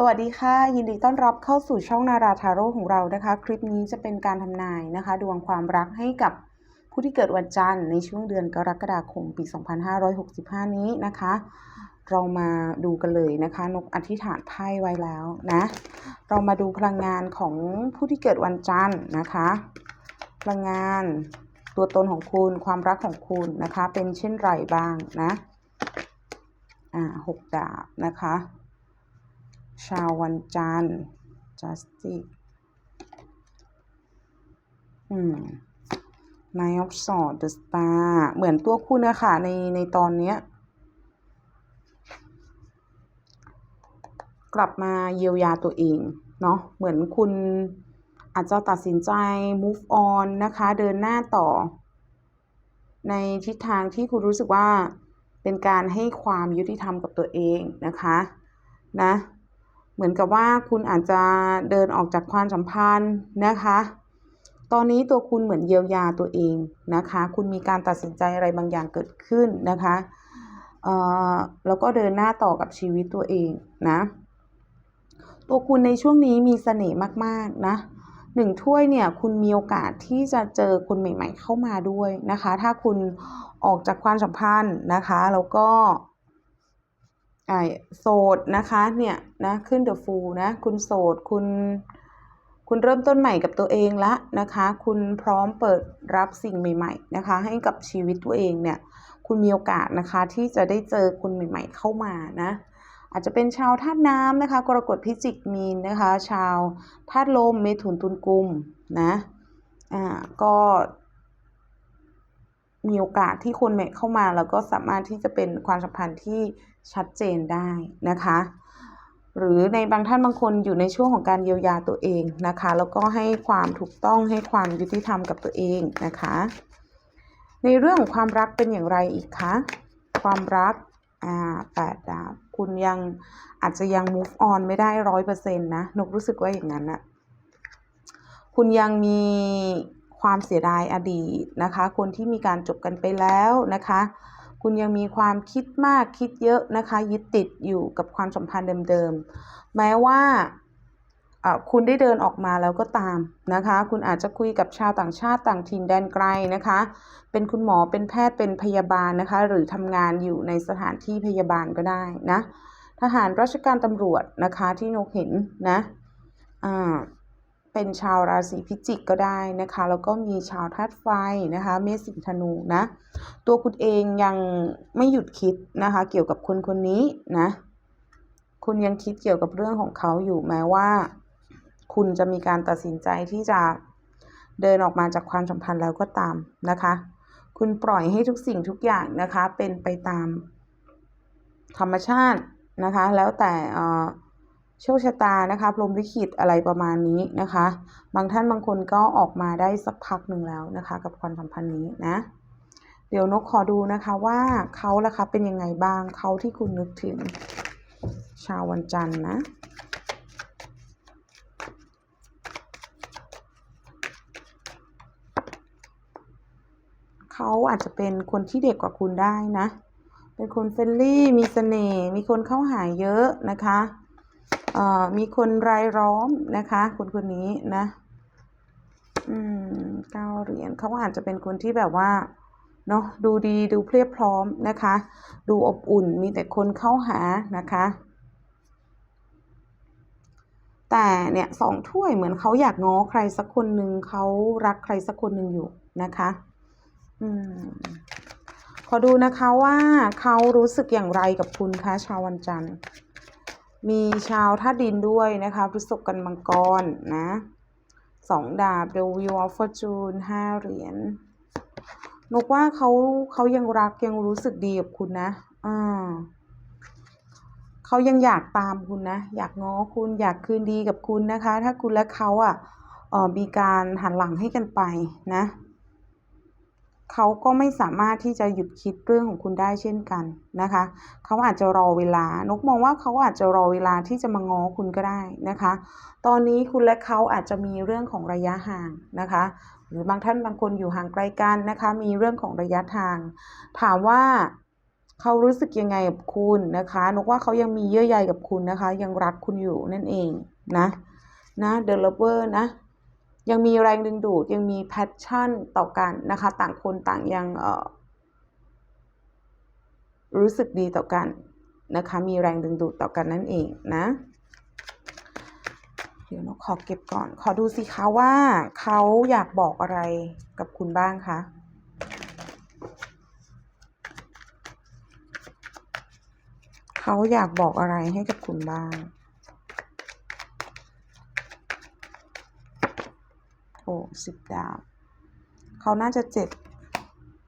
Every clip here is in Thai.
สวัสดีค่ะ ยินดีต้อนรับเข้าสู่ช่องนาราทาโร่ของเรานะคะ คลิปนี้จะเป็นการทำนายนะคะ ดวงความรักให้กับผู้ที่เกิดวันจันทร์ในช่วงเดือนกรกฎาคมปี 2565 นี้นะคะ เรามาดูกันเลยนะคะนกอธิษฐานไพ่ไว้แล้วนะ เรามาดูพลังงานของผู้ที่เกิดวันจันทร์นะคะ พลังงานตัวตนของคุณความรักของคุณนะคะ เป็นเช่นไรบ้างนะอ่าหกดาบนะคะ ชาววันจันทร์ justice อืม Nine of Swords The Star เหมือนตัวคุณนะคะในในตอนเนี้ย กลับมาเยียวยาตัวเอง เนาะเหมือนคุณอาจจะตัดสินใจ move on นะคะ เดินหน้าต่อ ในทิศทางที่คุณรู้สึกว่าเป็นการให้ความยุติธรรมกับตัวเองนะคะ นะ เหมือนกับว่าคุณอาจจะเดินออกจากความสัมพันธ์นะคะ ตอนนี้ตัวคุณเหมือนเยียวยาตัวเองนะคะ คุณมีการตัดสินใจอะไรบางอย่างเกิดขึ้นนะคะเอ่อแล้วก็เดินหน้าต่อกับชีวิตตัวเองนะ ตัวคุณในช่วงนี้มีเสน่ห์มากๆนะหนึ่งถ้วยเนี่ยคุณมีโอกาสที่จะเจอคนใหม่ ๆ เข้ามาด้วยนะคะ ถ้าคุณออกจากความสัมพันธ์นะคะ แล้วก็ โสดนะคะเนี่ยนะขึ้นเดอะฟูนะคุณโสดคุณคุณเริ่มต้นใหม่กับตัวเองละนะคะ คุณพร้อมเปิดรับสิ่งใหม่ ๆ นะคะ ให้กับชีวิตตัวเองเนี่ย คุณมีโอกาสนะคะที่จะได้เจอคนใหม่ ๆ เข้ามานะ อาจจะเป็นชาวธาตุน้ำนะคะ กรกฎพิจิกมีนนะคะ ชาวธาตุลมเมถุนตุลกุมนะอ่าก็ มีโอกาสที่คนใหม่เข้ามาแล้วก็สามารถที่จะเป็นความสัมพันธ์ที่ชัดเจนได้นะคะ หรือในบางท่านบางคนอยู่ในช่วงของการเยียวยาตัวเองนะคะ แล้วก็ให้ความถูกต้องให้ความยุติธรรมกับตัวเองนะคะ ในเรื่องของความรักเป็นอย่างไรอีกคะความรักอ่าแปดดาบคุณยังอาจจะยัง move on ไม่ได้ร้อยเปอร์เซ็นต์นะนกรู้สึกว่าอย่างนั้นนะคุณยังมี ความเสียดายอดีตนะคะ คนที่มีการจบกันไปแล้วนะคะ คุณยังมีความคิดมากคิดเยอะนะคะ ยึดติดอยู่กับความสัมพันธ์เดิมๆ แม้ว่าคุณได้เดินออกมาแล้วก็ตามนะคะ คุณอาจจะคุยกับชาวต่างชาติต่างถิ่นแดนไกลนะคะ เป็นคุณหมอเป็นแพทย์เป็นพยาบาลนะคะ หรือทำงานอยู่ในสถานที่พยาบาลก็ได้นะ ทหารราชการตำรวจนะคะที่นกเห็นนะอ่า เป็นชาวราศีพิจิกก็ได้นะคะ แล้วก็มีชาวธาตุไฟนะคะ เมษสิงธนูนะ ตัวคุณเองยังไม่หยุดคิดนะคะ เกี่ยวกับคนคนนี้นะ คุณยังคิดเกี่ยวกับเรื่องของเขาอยู่แม้ว่า คุณจะมีการตัดสินใจที่จะเดินออกมาจากความสัมพันธ์แล้วก็ตามนะคะ คุณปล่อยให้ทุกสิ่งทุกอย่างนะคะ เป็นไปตามธรรมชาตินะคะ แล้วแต่เออ โชคชะตานะคะพรหมลิขิตอะไรประมาณนี้นะคะ บางท่านบางคนก็ออกมาได้สักพักหนึ่งแล้วนะคะ กับความสัมพันธ์นี้นะ เดี๋ยวนกขอดูนะคะว่าเขาล่ะคะเป็นยังไงบ้างเขาที่คุณนึกถึง ชาววันจันทร์นะเขาอาจจะเป็นคนที่เด็กกว่าคุณได้นะ เป็นคนเฟรนลี่ มีเสน่ห์ มีคนเข้าหาเยอะนะคะ มีคนรายล้อมนะคะคนคนนี้นะ อืมเก้าเหรียญเขาอาจจะเป็นคนที่แบบว่าเนาะดูดีดูเพรียบพร้อมนะคะ ดูอบอุ่นมีแต่คนเข้าหานะคะ แต่เนี่ยสองถ้วยเหมือนเขาอยากง้อใครสักคนหนึ่งเขารักใครสักคนหนึ่งอยู่นะคะ อืมขอดูนะคะว่าเขารู้สึกอย่างไรกับคุณคะชาววันจันทร์ มีชาวธาตุดินด้วยนะคะพฤษภกันมังกรนะสองดาบ The Wheel of Fortune ห้าเหรียญนกว่าเขาเขายังรักยังรู้สึกดีกับคุณนะอ่าเขายังอยากตามคุณนะ อยากง้อคุณอยากคืนดีกับคุณนะคะ ถ้าคุณและเขาอะเออมีการหันหลังให้กันไปนะ เขาก็ไม่สามารถที่จะหยุดคิดเรื่องของคุณได้เช่นกันนะคะ เขาอาจจะรอเวลา นกมองว่าเขาอาจจะรอเวลาที่จะมาง้อคุณก็ได้นะคะ ตอนนี้คุณและเขาอาจจะมีเรื่องของระยะห่างนะคะ หรือบางท่านบางคนอยู่ห่างไกลกันนะคะ มีเรื่องของระยะทาง ถามว่าเขารู้สึกยังไงกับคุณนะคะ นกว่าเขายังมีเยื่อใยกับคุณนะคะ ยังรักคุณอยู่นั่นเองนะนะ The Lover นะ ยังมีแรงดึงดูดยังมีแพชชั่นต่อกันนะคะ ต่างคนต่างยังรู้สึกดีต่อกันนะคะ มีแรงดึงดูดต่อกันนั่นเองนะเดี๋ยวนกขอเก็บก่อน ขอดูสิคะว่าเขาอยากบอกอะไรกับคุณบ้างคะเขาอยากบอกอะไรให้กับคุณบ้าง โอ้สิบดาบเขาน่าจะเจ็บ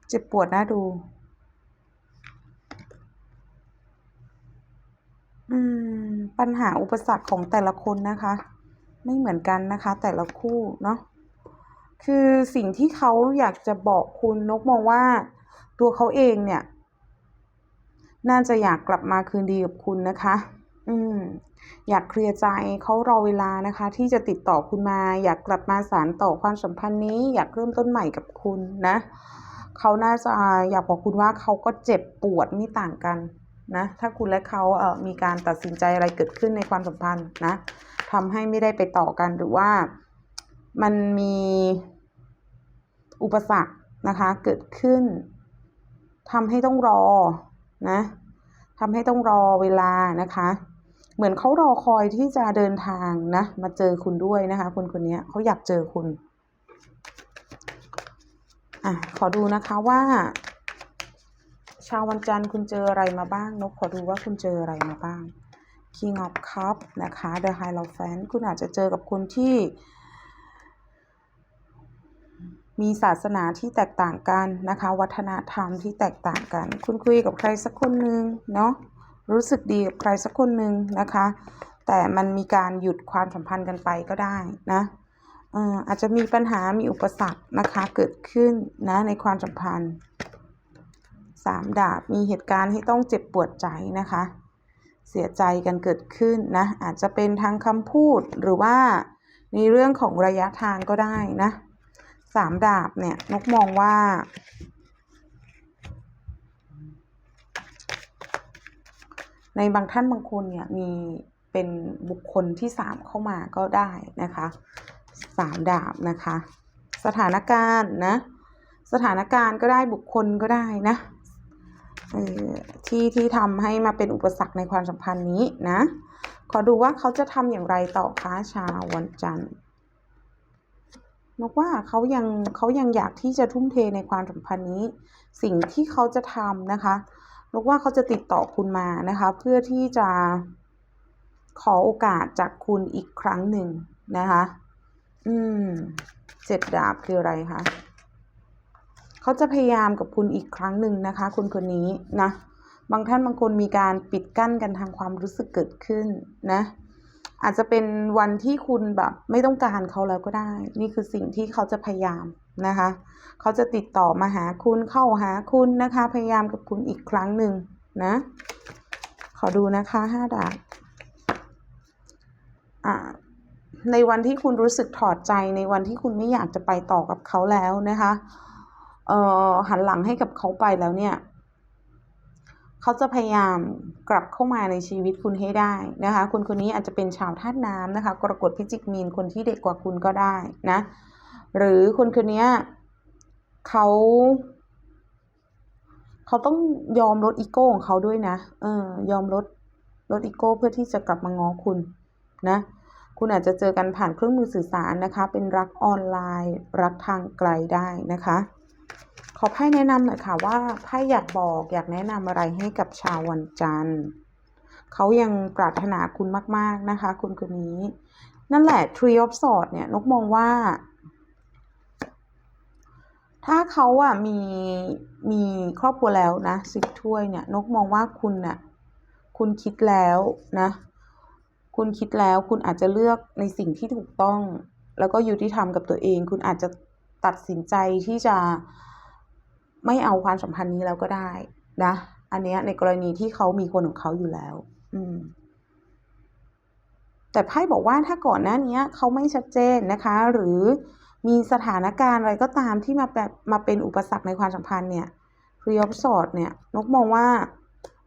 เจ็บปวดน่าดู อืม ปัญหาอุปสรรคของแต่ละคนนะคะ ไม่เหมือนกันนะคะ แต่ละคู่เนาะคือสิ่งที่เขาอยากจะบอกคุณนกมองว่า ตัวเขาเองเนี่ย น่าจะอยากกลับมาคืนดีกับคุณนะคะ อืม อยากเคลียร์ใจเขารอเวลานะคะ ที่จะติดต่อคุณมา อยากกลับมาสานต่อความสัมพันธ์นี้ อยากเริ่มต้นใหม่กับคุณนะเขาน่าจะอยากบอกคุณว่าเขาก็เจ็บปวดไม่ต่างกันนะถ้าคุณและเขาเอ่อมีการตัดสินใจอะไรเกิดขึ้นในความสัมพันธ์นะทำให้ไม่ได้ไปต่อกันหรือว่ามันมีอุปสรรคนะคะ เกิดขึ้นทำให้ต้องรอนะทำให้ต้องรอเวลานะคะ เหมือนเขารอคอยที่จะเดินทางนะ มาเจอคุณด้วยนะคะ คนคนนี้เขาอยากเจอคุณอะขอดูนะคะว่า ชาววันจันทร์คุณเจออะไรมาบ้างนกขอดูว่าคุณเจออะไรมาบ้าง King of Cup นะคะ The Hierophant คุณอาจจะเจอกับคนที่ มีศาสนาที่แตกต่างกันนะคะ วัฒนธรรมที่แตกต่างกัน คุณคุยกับใครสักคนนึงเนาะ รู้สึกดีกับใครสักคนหนึ่งนะคะ แต่มันมีการหยุดความสัมพันธ์กันไปก็ได้นะเอ่ออาจจะมีปัญหามีอุปสรรคนะคะเกิดขึ้นนะในความสัมพันธ์สามดาบมีเหตุการณ์ที่ต้องเจ็บปวดใจนะคะ เสียใจกันเกิดขึ้นนะอาจจะเป็นทางคำพูดหรือว่าในเรื่องของระยะทางก็ได้นะสามดาบเนี่ยนกมองว่า ในบางท่านบางคนเนี่ยมีเป็นบุคคลที่สามเข้ามาก็ได้นะคะสามดาบนะคะ สถานการณ์นะสถานการณ์ก็ได้บุคคลก็ได้นะที่ที่ทำให้มาเป็นอุปสรรคในความสัมพันธ์นี้นะ ขอดูว่าเขาจะทำอย่างไรต่อคะชาววันจันทร์นกว่าเขายังเขายังอยากที่จะทุ่มเทในความสัมพันธ์นี้ สิ่งที่เขาจะทำนะคะ นกว่าเขาจะติดต่อคุณมานะคะ เพื่อที่จะขอโอกาสจากคุณอีกครั้งหนึ่งนะคะ อืมเจ็ดดาบคืออะไรคะเขาจะพยายามกับคุณอีกครั้งหนึ่งนะคะ คนคนนี้นะ บางท่านบางคนมีการปิดกั้นกันทางความรู้สึกเกิดขึ้นนะ อาจจะเป็นวันที่คุณแบบไม่ต้องการเขาแล้วก็ได้ นี่คือสิ่งที่เขาจะพยายามนะคะ เขาจะติดต่อมาหาคุณเข้าหาคุณนะคะ พยายามกับคุณอีกครั้งหนึ่งนะ ขอดูนะคะห้าดาบอ่าในวันที่คุณรู้สึกถอดใจในวันที่คุณไม่อยากจะไปต่อกับเขาแล้วนะคะ เอ่อหันหลังให้กับเขาไปแล้วเนี่ย เขาจะพยายามกลับเข้ามาในชีวิตคุณให้ได้นะคะ คนคนนี้อาจจะเป็นชาวธาตุน้ำนะคะ กรกฎพิจิกมีนคนที่เด็กกว่าคุณก็ได้นะ หรือคนคนนี้เขาเขาต้องยอมลดอีโก้ของเขาด้วยนะ เออยอมลดลดอีโก้เพื่อที่จะกลับมาง้อคุณนะ คุณอาจจะเจอกันผ่านเครื่องมือสื่อสารนะคะ เป็นรักออนไลน์ รักทางไกลได้นะคะ ขอไพ่แนะนำหน่อยค่ะว่าไพ่อยากบอกอยากแนะนำอะไรให้กับชาววันจันทร์เขายังปรารถนาคุณมาก ๆนะคะ คุณคนนี้ นั่นแหละ Tree of Swords เนี่ยนกมองว่า ถ้าเขาอะมีมีครอบครัวแล้วนะสิบถ้วยเนี่ย นกมองว่าคุณน่ะคุณคิดแล้วนะ คุณคิดแล้วคุณอาจจะเลือกในสิ่งที่ถูกต้อง แล้วก็ยุติธรรมกับตัวเอง คุณอาจจะ ตัดสินใจที่จะไม่เอาความสัมพันธ์นี้แล้วก็ได้นะ อันเนี้ยในกรณีที่เขามีคนของเขาอยู่แล้ว อืม แต่ไพ่บอกว่าถ้าก่อนหน้านี้เขาไม่ชัดเจนนะคะ หรือมีสถานการณ์อะไรก็ตามที่มาแบบมาเป็นอุปสรรคในความสัมพันธ์เนี่ย r e of s w o r d เนี่ยนกมองว่า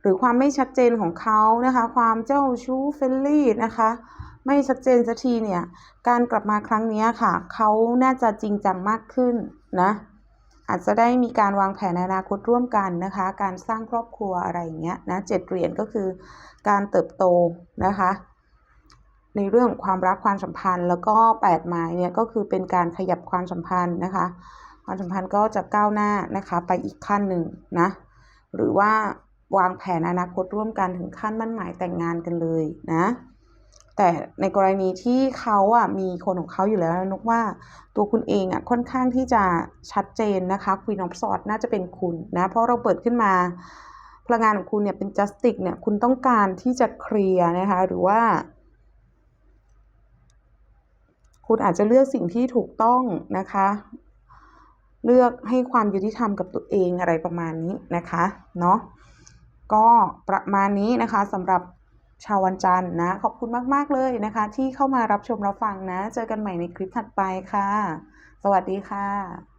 หรือความไม่ชัดเจนของเขานะคะ ความเจ้าชู้เฟรนลี่นะคะ ไม่ชัดเจนสักทีเนี่ย การกลับมาครั้งนี้ค่ะ เขาน่าจะจริงจังมากขึ้นนะ อาจจะได้มีการวางแผนอนาคตร่วมกันนะคะ การสร้างครอบครัวอะไรอย่างเงี้ยนะเจ็ดเหรียญก็คือการเติบโตนะคะ ในเรื่องของความรักความสัมพันธ์ แล้วก็แปดไม้เนี่ยก็คือเป็นการขยับความสัมพันธ์นะคะ ความสัมพันธ์ก็จะก้าวหน้านะคะไปอีกขั้นหนึ่งนะหรือว่าวางแผนอนาคตร่วมกันถึงขั้นมั่นหมายแต่งงานกันเลยนะ แต่ในกรณีที่เขาอะมีคนของเขาอยู่แล้วนกว่าตัวคุณเองอะค่อนข้างที่จะชัดเจนนะคะคุยนองสอดน่าจะเป็นคุณนะเพราะเราเปิดขึ้นมาพลังงานของคุณเนี่ยเป็นจัสติกเนี่ยคุณต้องการที่จะเคลียร์นะคะหรือว่า คุณอาจจะเลือกสิ่งที่ถูกต้องนะคะ เลือกให้ความยุติธรรมกับตัวเองอะไรประมาณนี้นะคะเนาะก็ประมาณนี้นะคะสำหรับ ชาววันจันทร์นะ ขอบคุณมาก ๆ เลยนะคะ ที่เข้ามารับชมรับฟังนะ เจอกันใหม่ในคลิปถัดไปค่ะ สวัสดีค่ะ